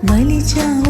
美丽蔷。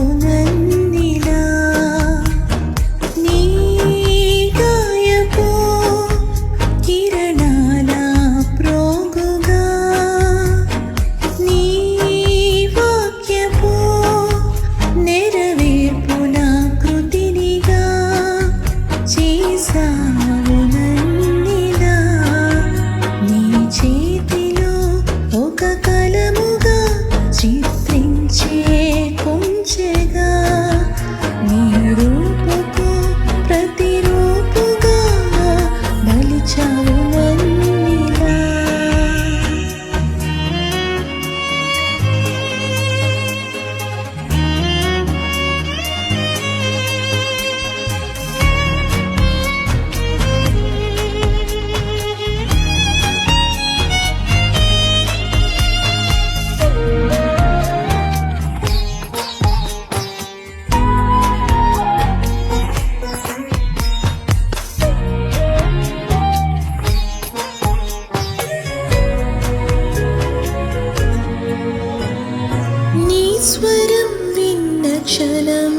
സ്വരം നിന്നക്ഷരം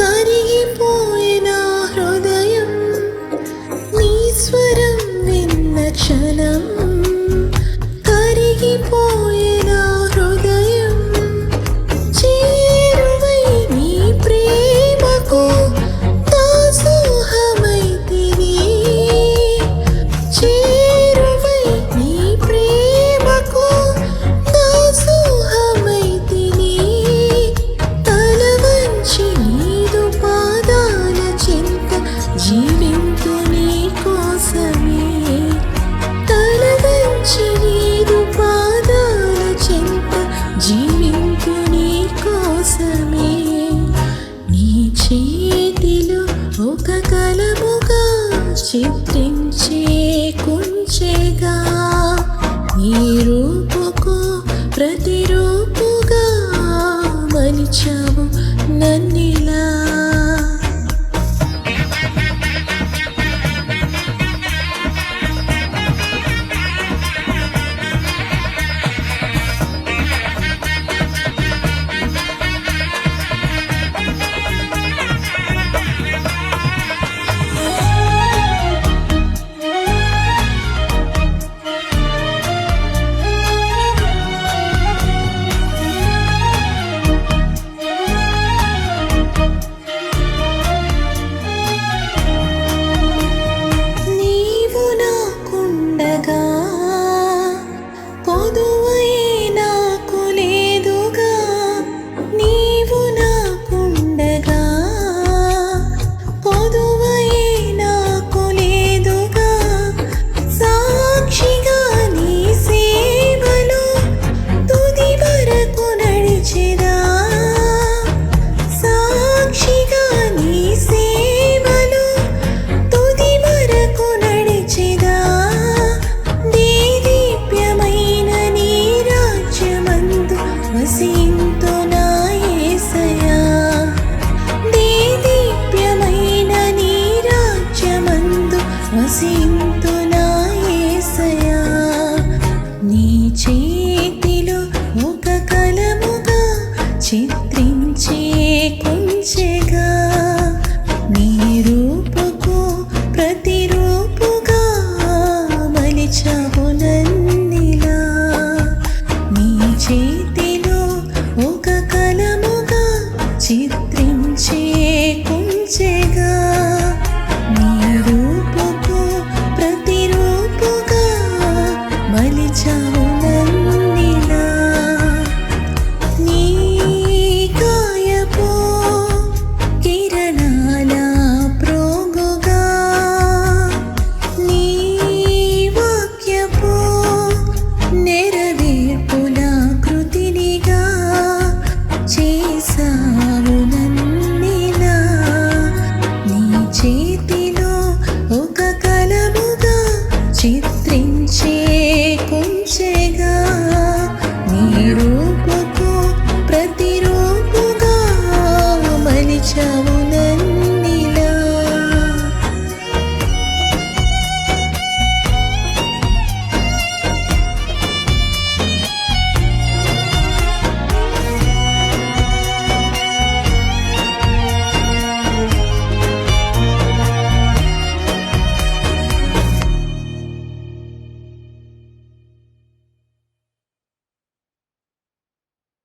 കരുകിപ്പോയനാ ഹൃദയം. നീ സ്വരം നിന്നക്ഷരം കരുകിപ്പോയ ఒక కలముగా చిత్రించే కుంచెగా మీ రూపుకు ప్రతి